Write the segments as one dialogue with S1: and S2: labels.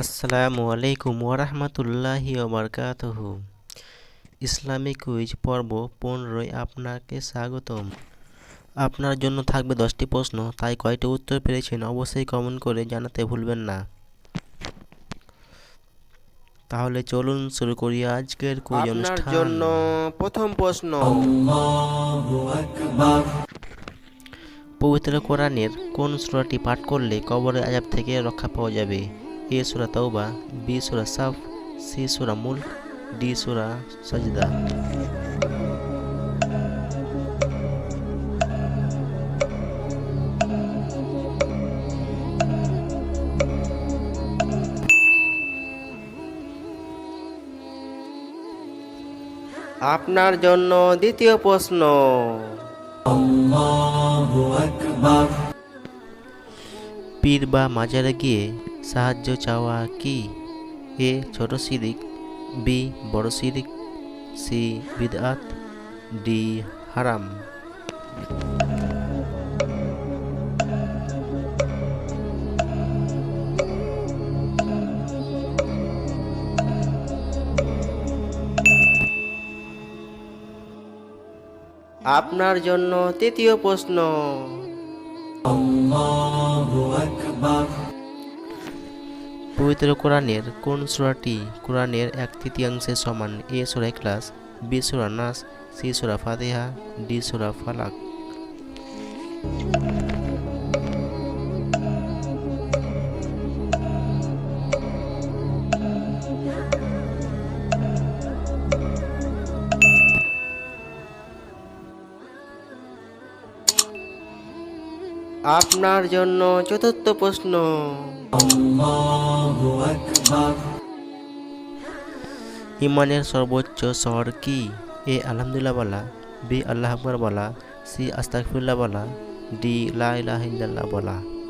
S1: আসসালামু আলাইকুম ওরহমতুল্লাহি ওবরকাতহ ইসলামিক কুইজ পর্ব পনেরোয় আপনাকে স্বাগতম। আপনার জন্য থাকবে দশটি প্রশ্ন তাই কয়টি উত্তর পেরেছেন অবশ্যই কমেন্ট করে জানাতে ভুলবেন না। তাহলে চলুন শুরু করি আজকের কুইজ
S2: আপনার
S1: অনুষ্ঠান।
S2: জন্য প্রথম প্রশ্ন।
S1: পবিত্র কোরআনের কোন সূরাটি পাঠ করলে কবরের আজাব থেকে রক্ষা পাওয়া যাবে? এ সূরা তওবা বি সূরা সাফ সি সূরা মুল্ক ডি সূরা সাজদা।
S2: আপনার জন্য দ্বিতীয় প্রশ্ন।
S1: পীর বা মাজারে গিয়ে সাহায্য চাওয়া কি? এ ছোট শিরিক, বি বড় শিরিক, সি বিদআত, ডি হারাম।
S2: আপনার জন্য তৃতীয় প্রশ্ন।
S1: পবিত্র কোরআনের কোন সুরাটি কোরআনের এক তৃতীয়াংশের সমান? এ সুরা ক্লাস বি সুরা নাস, সি সুরা ফাতেহা, ডি সুরা ফালাক।
S2: আপনার জন্য চতুর্থ প্রশ্ন।
S1: ইমানের সর্বোচ্চ স্বর কি? এ আলহামদুলিল্লাহ বলা। বি আল্লাহ আকবর বলা। সি আস্তাকফিরুল্লাহ বলা। ডি লা ইলাহা বলা।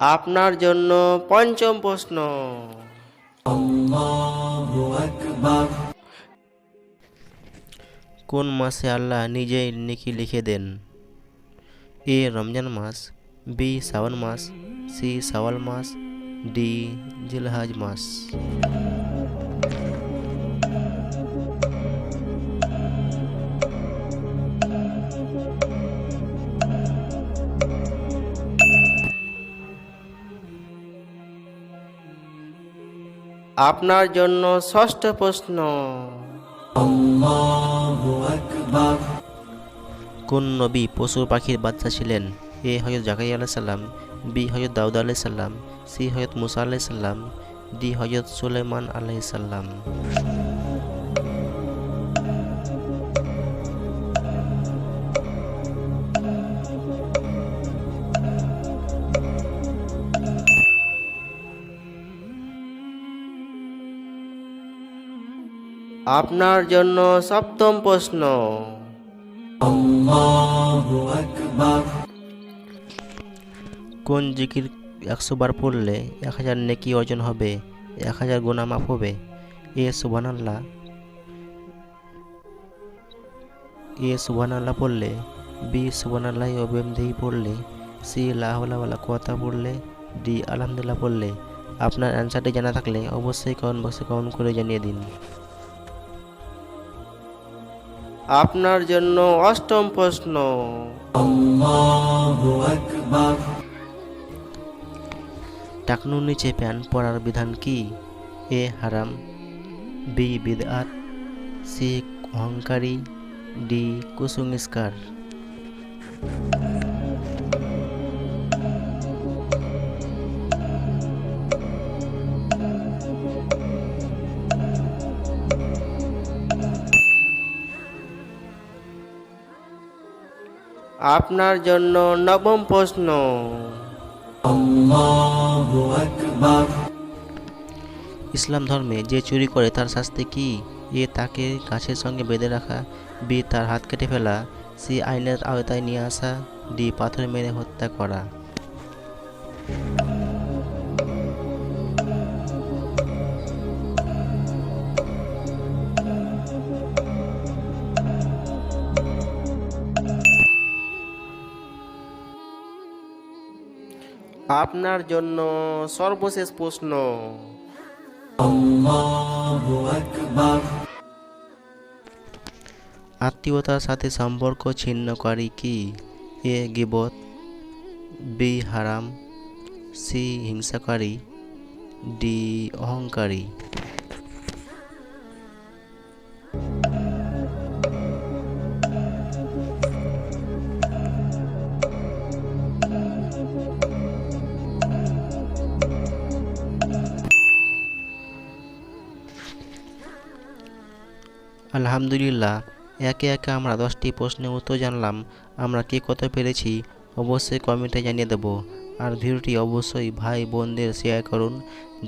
S2: আপনার জন্য পঞ্চম প্রশ্ন।
S1: কোন মাসে আল্লাহ নিজেই নেকি লিখে দেন? এ রমজান মাস বি শ্রাবণ মাস সি সাওয়াল মাস ডি জিলহাজ মাস।
S2: আপনার জন্য ষষ্ঠ প্রশ্ন।
S1: কোন নবী পশু পাখির বাচ্চা ছিলেন? এ হয়ত জাকাই আলাহ সাল্লাম বি হয়ত দাউদ আলাহ সাল্লাম সি হয়ত মুসা আলাহ সাল্লাম ডি হয়ত সুলেমান আলাহ সাল্লাম
S2: আপনার জন্য সপ্তম প্রশ্ন।
S1: কোন জিকির একশো বার পড়লে এক হাজার নেকি অর্জন হবে এক হাজার গুণা মাফ হবে? এ সুবহানাল্লাহ। এ সুবহানাল্লাহ পড়লে বি সুবহানাল্লাহ অবিমদেহি পড়লে সি লাহওয়ালা কথা পড়লে ডি আলহামদুলিল্লাহ পড়লে আপনার অ্যান্সারটি জানা থাকলে অবশ্যই কমেন্ট বক্সে কমেন্ট করে জানিয়ে দিন।
S2: আপনার জন্য অষ্টম প্রশ্ন।
S1: টাকনুর নিচে প্যান পরার বিধান কি? এ হারাম বি বিদআত সি অহংকারী ডি কুসংস্কার।
S2: আপনার জন্য নবম প্রশ্ন।
S1: ইসলাম ধর্মে যে চুরি করে তার শাস্তি কি? এ তাকে গাছের সঙ্গে বেঁধে রাখা বি তার হাত কেটে ফেলা সি আইনের আওতায় নিয়ে আসা ডি পাথর মেরে হত্যা করা।
S2: আপনার জন্য সর্বশেষ প্রশ্ন।
S1: আত্মীয়তার সাথে সম্পর্ক ছিন্নকারী কি? এ গিবত বি হারাম সি হিংসাকারী ডি অহংকারী। আলহামদুলিল্লাহ, একে একে আমরা দশটি প্রশ্নের উত্তর জানলাম, আমরা কে কত পেরেছি অবশ্যই কমেন্টে জানিয়ে দেব। আর ভিডিওটি অবশ্যই ভাই বোনদের শেয়ার করুন,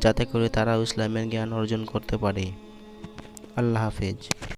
S1: যাতে করে তারা ইসলামের জ্ঞান অর্জন করতে পারে। আল্লাহ হাফেজ।